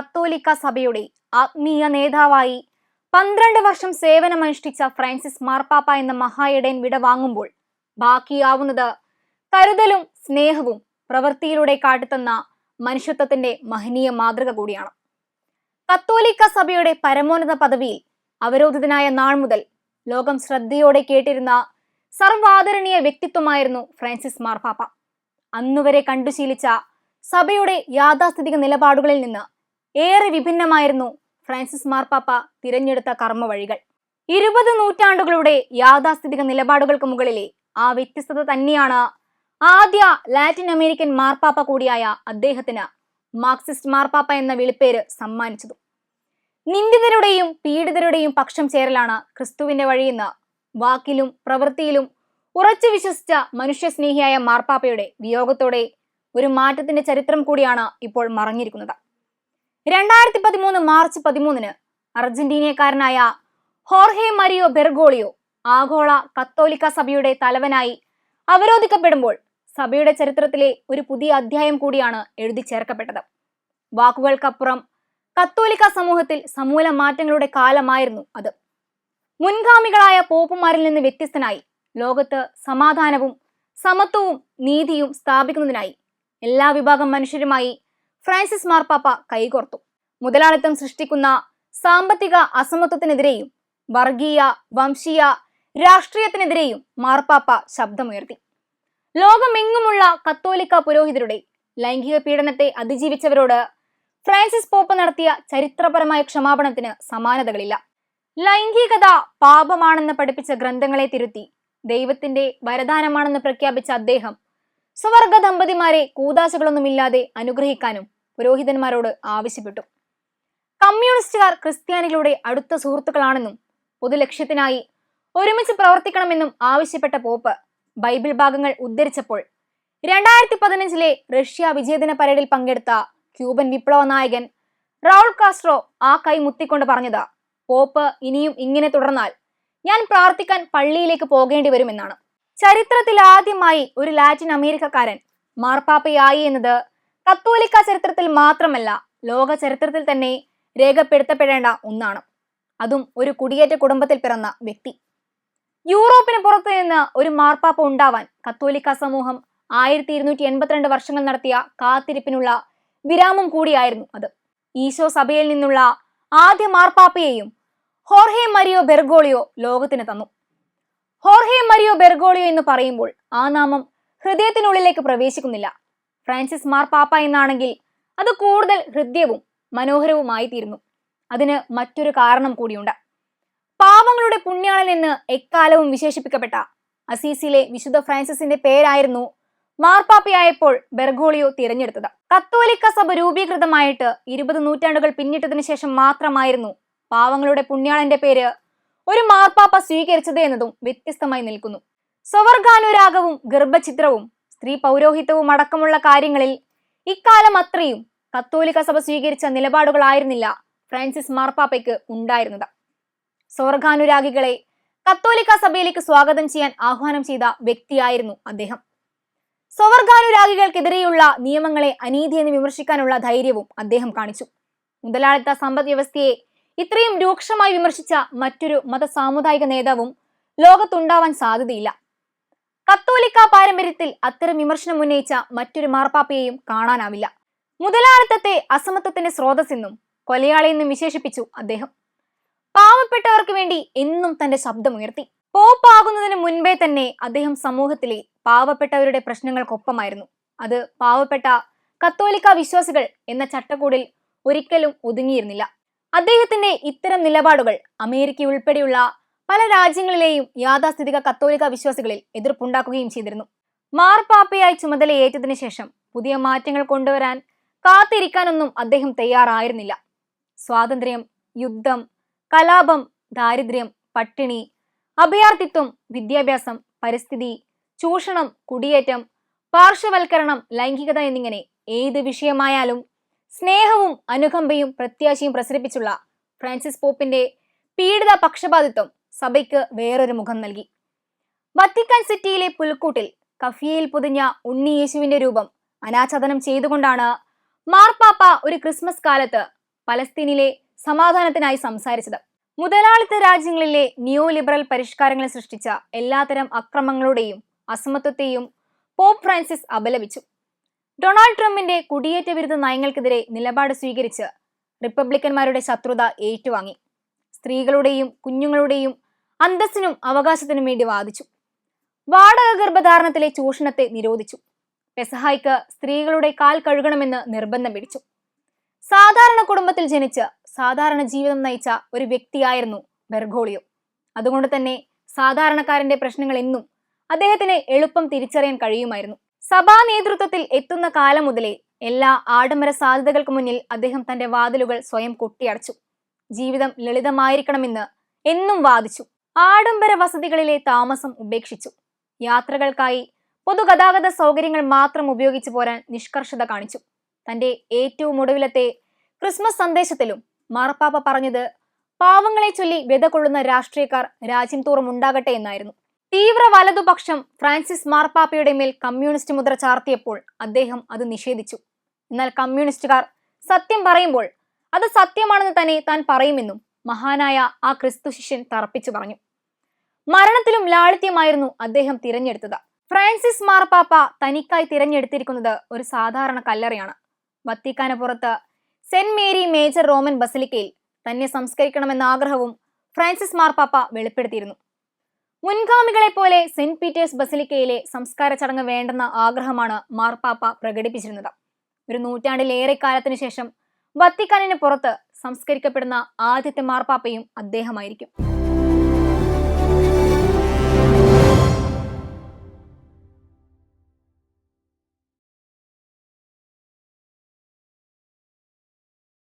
കത്തോലിക്ക സഭയുടെ ആത്മീയ നേതാവായി പന്ത്രണ്ട് വർഷം സേവനമനുഷ്ഠിച്ച ഫ്രാൻസിസ് മാർപ്പാപ്പ എന്ന മഹായിടയൻ വിടവാങ്ങുമ്പോൾ ബാക്കിയാവുന്നത് കരുതലും സ്നേഹവും പ്രവൃത്തിയിലൂടെ കാട്ടിത്തന്ന മനുഷ്യത്വത്തിന്റെ മഹനീയ മാതൃക കൂടിയാണ്. കത്തോലിക്ക സഭയുടെ പരമോന്നത പദവിയിൽ അവരോധിതനായ നാൾ മുതൽ ലോകം ശ്രദ്ധയോടെ കേട്ടിരുന്ന സർവാദരണീയ വ്യക്തിത്വമായിരുന്നു ഫ്രാൻസിസ് മാർപ്പാപ്പ. അന്നുവരെ കണ്ടുശീലിച്ച സഭയുടെ യാഥാസ്ഥിതിക നിലപാടുകളിൽ നിന്ന് ഏറെ വിഭിന്നമായിരുന്നു ഫ്രാൻസിസ് മാർപ്പാപ്പ തിരഞ്ഞെടുത്ത കർമ്മവഴികൾ. ഇരുപത് നൂറ്റാണ്ടുകളുടെ യാഥാസ്ഥിതിക നിലപാടുകൾക്ക് മുകളിലെ ആ വ്യത്യസ്തത തന്നെയാണ് ആദ്യ ലാറ്റിൻ അമേരിക്കൻ മാർപ്പാപ്പ കൂടിയായ അദ്ദേഹത്തിന് മാർക്സിസ്റ്റ് മാർപ്പാപ്പ എന്ന വിളിപ്പേര് സമ്മാനിച്ചതും. നിന്ദിതരുടെയും പീഡിതരുടെയും പക്ഷം ചേരലാണ് ക്രിസ്തുവിന്റെ വഴിയെന്ന് വാക്കിലും പ്രവൃത്തിയിലും ഉറച്ചു വിശ്വസിച്ച മനുഷ്യസ്നേഹിയായ മാർപ്പാപ്പയുടെ വിയോഗത്തോടെ ഒരു മാറ്റത്തിന്റെ ചരിത്രം കൂടിയാണ് ഇപ്പോൾ മറഞ്ഞിരിക്കുന്നത്. രണ്ടായിരത്തി പതിമൂന്ന് മാർച്ച് പതിമൂന്നിന് അർജന്റീനക്കാരനായ ഹോർഹെ മരിയോ ബെർഗോളിയോ ആഗോള കത്തോലിക്ക സഭയുടെ തലവനായി അവരോധിക്കപ്പെടുമ്പോൾ സഭയുടെ ചരിത്രത്തിലെ ഒരു പുതിയ അധ്യായം കൂടിയാണ് എഴുതി ചേർക്കപ്പെട്ടത്. വാക്കുകൾക്കപ്പുറം കത്തോലിക്ക സമൂഹത്തിൽ സമൂല മാറ്റങ്ങളുടെ കാലമായിരുന്നു അത്. മുൻഗാമികളായ പോപ്പുമാരിൽ നിന്ന് വ്യത്യസ്തനായി ലോകത്ത് സമാധാനവും സമത്വവും നീതിയും സ്ഥാപിക്കുന്നതിനായി എല്ലാ വിഭാഗം മനുഷ്യരുമായി ഫ്രാൻസിസ് മാർപ്പാപ്പ കൈകോർത്തു. മുതലാളിത്തം സൃഷ്ടിക്കുന്ന സാമ്പത്തിക അസമത്വത്തിനെതിരെയും വർഗീയ വംശീയ രാഷ്ട്രീയത്തിനെതിരെയും മാർപ്പാപ്പ ശബ്ദമുയർത്തി. ലോകമെങ്ങുമുള്ള കത്തോലിക്ക പുരോഹിതരുടെ ലൈംഗിക പീഡനത്തെ അതിജീവിച്ചവരോട് ഫ്രാൻസിസ് പോപ്പ് നടത്തിയ ചരിത്രപരമായ ക്ഷമാപണത്തിന് സമാനതകളില്ല. ലൈംഗികത പാപമാണെന്ന് പഠിപ്പിച്ച ഗ്രന്ഥങ്ങളെ തിരുത്തി ദൈവത്തിന്റെ വരദാനമാണെന്ന് പ്രഖ്യാപിച്ച അദ്ദേഹം സ്വവർഗ ദമ്പതിമാരെ കൂതാശകളൊന്നുമില്ലാതെ അനുഗ്രഹിക്കാനും പുരോഹിതന്മാരോട് ആവശ്യപ്പെട്ടു. കമ്മ്യൂണിസ്റ്റുകാർ ക്രിസ്ത്യാനികളുടെ അടുത്ത സുഹൃത്തുക്കളാണെന്നും പൊതുലക്ഷ്യത്തിനായി ഒരുമിച്ച് പ്രവർത്തിക്കണമെന്നും ആവശ്യപ്പെട്ട പോപ്പ് ബൈബിൾ ഭാഗങ്ങൾ ഉദ്ധരിച്ചപ്പോൾ രണ്ടായിരത്തി പതിനഞ്ചിലെ റഷ്യ വിജയദിന പരേഡിൽ പങ്കെടുത്ത ക്യൂബൻ വിപ്ലവ നായകൻ റൗൾ കാസ്ട്രോ ആ കൈ മുത്തിക്കൊണ്ട് പറഞ്ഞത് പോപ്പ് ഇനിയും ഇങ്ങനെ തുടർന്നാൽ ഞാൻ പ്രാർത്ഥിക്കാൻ പള്ളിയിലേക്ക് പോകേണ്ടി വരുമെന്നാണ്. ചരിത്രത്തിൽ ആദ്യമായി ഒരു ലാറ്റിൻ അമേരിക്കക്കാരൻ മാർപ്പാപ്പയായി എന്നത് കത്തോലിക്ക ചരിത്രത്തിൽ മാത്രമല്ല ലോക ചരിത്രത്തിൽ തന്നെ രേഖപ്പെടുത്തപ്പെടേണ്ട ഒന്നാണ്. അതും ഒരു കുടിയേറ്റ കുടുംബത്തിൽ പിറന്ന വ്യക്തി. യൂറോപ്പിന് പുറത്തു നിന്ന് ഒരു മാർപ്പാപ്പ ഉണ്ടാവാൻ കത്തോലിക്ക സമൂഹം ആയിരത്തി ഇരുന്നൂറ്റി എൺപത്തിരണ്ട് വർഷങ്ങൾ നടത്തിയ കാത്തിരിപ്പിനുള്ള വിരാമം കൂടിയായിരുന്നു അത്. ഈശോ സഭയിൽ നിന്നുള്ള ആദ്യ മാർപ്പാപ്പയെയും ഹോർഹെ മരിയോ ബെർഗോളിയോ ലോകത്തിന് തന്നു. ഹോർഹെ മരിയോ ബെർഗോളിയോ എന്ന് പറയുമ്പോൾ ആ നാമം ഹൃദയത്തിനുള്ളിലേക്ക് പ്രവേശിക്കുന്നില്ല. ഫ്രാൻസിസ് മാർപ്പാപ്പ എന്നാണെങ്കിൽ അത് കൂടുതൽ ഹൃദ്യവും മനോഹരവുമായി തീരുന്നു അതിന് മറ്റൊരു കാരണം കൂടിയുണ്ട്. പാവങ്ങളുടെ പുണ്യാളൻ എന്ന് എക്കാലവും വിശേഷിപ്പിക്കപ്പെട്ട അസീസിലെ വിശുദ്ധ ഫ്രാൻസിസിന്റെ പേരായിരുന്നു മാർപ്പാപ്പയായപ്പോൾ ബെർഗോളിയോ തിരഞ്ഞെടുത്തത്. കത്തോലിക്ക സഭ രൂപീകൃതമായിട്ട് ഇരുപത് നൂറ്റാണ്ടുകൾ പിന്നിട്ടതിനു ശേഷം മാത്രമായിരുന്നു പാവങ്ങളുടെ പുണ്യാളന്റെ പേര് ഒരു മാർപ്പാപ്പ സ്വീകരിച്ചത് എന്നതും വ്യത്യസ്തമായി നിൽക്കുന്നു. സ്വവർഗാനുരാഗവും ഗർഭചിത്രവും സ്ത്രീ പൗരോഹിത്യവും അടക്കമുള്ള കാര്യങ്ങളിൽ ഇക്കാലം അത്രയും കത്തോലിക്ക സഭ സ്വീകരിച്ച നിലപാടുകളായിരുന്നില്ല ഫ്രാൻസിസ് മാർപ്പാപ്പയ്ക്ക് ഉണ്ടായിരുന്നത്. സ്വർഗാനുരാഗികളെ കത്തോലിക്ക സഭയിലേക്ക് സ്വാഗതം ചെയ്യാൻ ആഹ്വാനം ചെയ്ത വ്യക്തിയായിരുന്നു അദ്ദേഹം. സ്വർഗാനുരാഗികൾക്കെതിരെയുള്ള നിയമങ്ങളെ അനീതി എന്ന് വിമർശിക്കാനുള്ള ധൈര്യവും അദ്ദേഹം കാണിച്ചു. മുതലാളിത്ത സമ്പദ് വ്യവസ്ഥയെ ഇത്രയും രൂക്ഷമായി വിമർശിച്ച മറ്റൊരു മത സാമുദായിക നേതാവും ലോകത്തുണ്ടാവാൻ സാധ്യതയില്ല. കത്തോലിക്ക പാരമ്പര്യത്തിൽ അത്തരം വിമർശനം ഉന്നയിച്ച മറ്റൊരു മാർപ്പാപ്പയെയും കാണാനാവില്ല. മുതലാളിത്തത്തെ അസമത്വത്തിന്റെ സ്രോതസ്സെന്നും കൊലയാളിയെന്നും വിശേഷിപ്പിച്ചു അദ്ദേഹം. പാവപ്പെട്ടവർക്ക് വേണ്ടി എന്നും തന്റെ ശബ്ദമുയർത്തി. പോപ്പാകുന്നതിന് മുൻപേ തന്നെ അദ്ദേഹം സമൂഹത്തിലെ പാവപ്പെട്ടവരുടെ പ്രശ്നങ്ങൾക്കൊപ്പമായിരുന്നു. അത് പാവപ്പെട്ട കത്തോലിക്ക വിശ്വാസികൾ എന്ന ചട്ടക്കൂടിൽ ഒരിക്കലും ഒതുങ്ങിയിരുന്നില്ല. അദ്ദേഹത്തിന്റെ ഇത്തരം നിലപാടുകൾ അമേരിക്ക ഉൾപ്പെടെയുള്ള പല രാജ്യങ്ങളിലെയും യാഥാസ്ഥിതിക കത്തോലിക്ക വിശ്വാസികളിൽ എതിർപ്പുണ്ടാക്കുകയും ചെയ്തിരുന്നു. മാർപ്പാപ്പയായി ചുമതലയേറ്റതിനു ശേഷം പുതിയ മാറ്റങ്ങൾ കൊണ്ടുവരാൻ കാത്തിരിക്കാനൊന്നും അദ്ദേഹം തയ്യാറായിരുന്നില്ല. സ്വാതന്ത്ര്യം യുദ്ധം കലാപം ദാരിദ്ര്യം പട്ടിണി അഭയാർത്ഥിത്വം വിദ്യാഭ്യാസം പരിസ്ഥിതി ചൂഷണം കുടിയേറ്റം പാർശ്വവൽക്കരണം ലൈംഗികത എന്നിങ്ങനെ ഏത് വിഷയമായാലും സ്നേഹവും അനുകമ്പയും പ്രത്യാശയും പ്രസരിപ്പിച്ചുള്ള ഫ്രാൻസിസ് പോപ്പിന്റെ പീഡിത പക്ഷപാതിത്വം സഭയ്ക്ക് വേറൊരു മുഖം നൽകി. വത്തിക്കാൻ സിറ്റിയിലെ പുൽക്കൂട്ടിൽ കഫിയയിൽ പൊതിഞ്ഞ ഉണ്ണി യേശുവിന്റെ രൂപം അനാച്ഛാദനം ചെയ്തുകൊണ്ടാണ് മാർപ്പാപ്പ ഒരു ക്രിസ്മസ് കാലത്ത് പലസ്തീനിലെ സമാധാനത്തിനായി സംസാരിച്ചത്. മുതലാളിത്ത രാജ്യങ്ങളിലെ നിയോ ലിബറൽ പരിഷ്കാരങ്ങൾ സൃഷ്ടിച്ച എല്ലാത്തരം അക്രമങ്ങളുടെയും അസമത്വത്തെയും പോപ്പ് ഫ്രാൻസിസ് അപലപിച്ചു. ഡൊണാൾഡ് ട്രംപിന്റെ കുടിയേറ്റ വിരുദ്ധ നയങ്ങൾക്കെതിരെ നിലപാട് സ്വീകരിച്ച് റിപ്പബ്ലിക്കന്മാരുടെ ശത്രുത ഏറ്റുവാങ്ങി. സ്ത്രീകളുടെയും കുഞ്ഞുങ്ങളുടെയും അന്തസ്സിനും അവകാശത്തിനും വേണ്ടി വാദിച്ചു. വാടക ഗർഭധാരണത്തിലെ ചൂഷണത്തെ നിരോധിച്ചു. പെസഹായ്ക്ക് സ്ത്രീകളുടെ കാൽ കഴുകണമെന്ന് നിർബന്ധം പിടിച്ചു. സാധാരണ കുടുംബത്തിൽ ജനിച്ച് സാധാരണ ജീവിതം നയിച്ച ഒരു വ്യക്തിയായിരുന്നു ബെർഗോളിയോ. അതുകൊണ്ട് തന്നെ സാധാരണക്കാരന്റെ പ്രശ്നങ്ങൾ എന്നും അദ്ദേഹത്തിന് എളുപ്പം തിരിച്ചറിയാൻ കഴിയുമായിരുന്നു. സഭാ നേതൃത്വത്തിൽ എത്തുന്ന കാലം മുതലേ എല്ലാ ആഡംബര സാധ്യതകൾക്ക് മുന്നിൽ അദ്ദേഹം തന്റെ വാതിലുകൾ സ്വയം കൊട്ടിയടച്ചു. ജീവിതം ലളിതമായിരിക്കണമെന്ന് എന്നും വാദിച്ചു. ആഡംബര വസതികളിലെ താമസം ഉപേക്ഷിച്ചു. യാത്രകൾക്കായി പൊതുഗതാഗത സൗകര്യങ്ങൾ മാത്രം ഉപയോഗിച്ചു പോരാൻ നിഷ്കർഷത കാണിച്ചു. തന്റെ ഏറ്റവും ഒടുവിലത്തെ ക്രിസ്മസ് സന്ദേശത്തിലും മാർപ്പാപ്പ പറഞ്ഞത് പാവങ്ങളെ ചൊല്ലി വ്യത കൊള്ളുന്ന രാഷ്ട്രീയക്കാർ രാജ്യം തോറും ഉണ്ടാകട്ടെ എന്നായിരുന്നു. തീവ്ര വലതുപക്ഷം ഫ്രാൻസിസ് മാർപ്പാപ്പയുടെ മേൽ കമ്മ്യൂണിസ്റ്റ് മുദ്ര ചാർത്തിയപ്പോൾ അദ്ദേഹം അത് നിഷേധിച്ചു. എന്നാൽ കമ്മ്യൂണിസ്റ്റുകാർ സത്യം പറയുമ്പോൾ അത് സത്യമാണെന്ന് തന്നെ താൻ പറയുമെന്നും മഹാനായ ആ ക്രിസ്തു ശിഷ്യൻ തറപ്പിച്ചു പറഞ്ഞു. മരണത്തിലും ലാളിത്യമായിരുന്നു അദ്ദേഹം തിരഞ്ഞെടുത്തത്. ഫ്രാൻസിസ് മാർപ്പാപ്പ തനിക്കായി തിരഞ്ഞെടുത്തിരിക്കുന്നത് ഒരു സാധാരണ കല്ലറയാണ്. വത്തിക്കാന് പുറത്ത് സെന്റ് മേരി മേജർ റോമൻ ബസലിക്കയിൽ തന്നെ സംസ്കരിക്കണമെന്ന ആഗ്രഹവും ഫ്രാൻസിസ് മാർപ്പാപ്പ വെളിപ്പെടുത്തിയിരുന്നു. മുൻഗാമികളെ പോലെ സെന്റ് പീറ്റേഴ്സ് ബസലിക്കയിലെ സംസ്കാര ചടങ്ങ് വേണ്ടെന്ന ആഗ്രഹമാണ് മാർപ്പാപ്പ പ്രകടിപ്പിച്ചിരുന്നത്. ഒരു നൂറ്റാണ്ടിലേറെ കാലത്തിനു ശേഷം വത്തിക്കാനിന് പുറത്ത് സംസ്കരിക്കപ്പെടുന്ന ആദ്യത്തെ മാർപ്പാപ്പയും അദ്ദേഹമായിരിക്കും.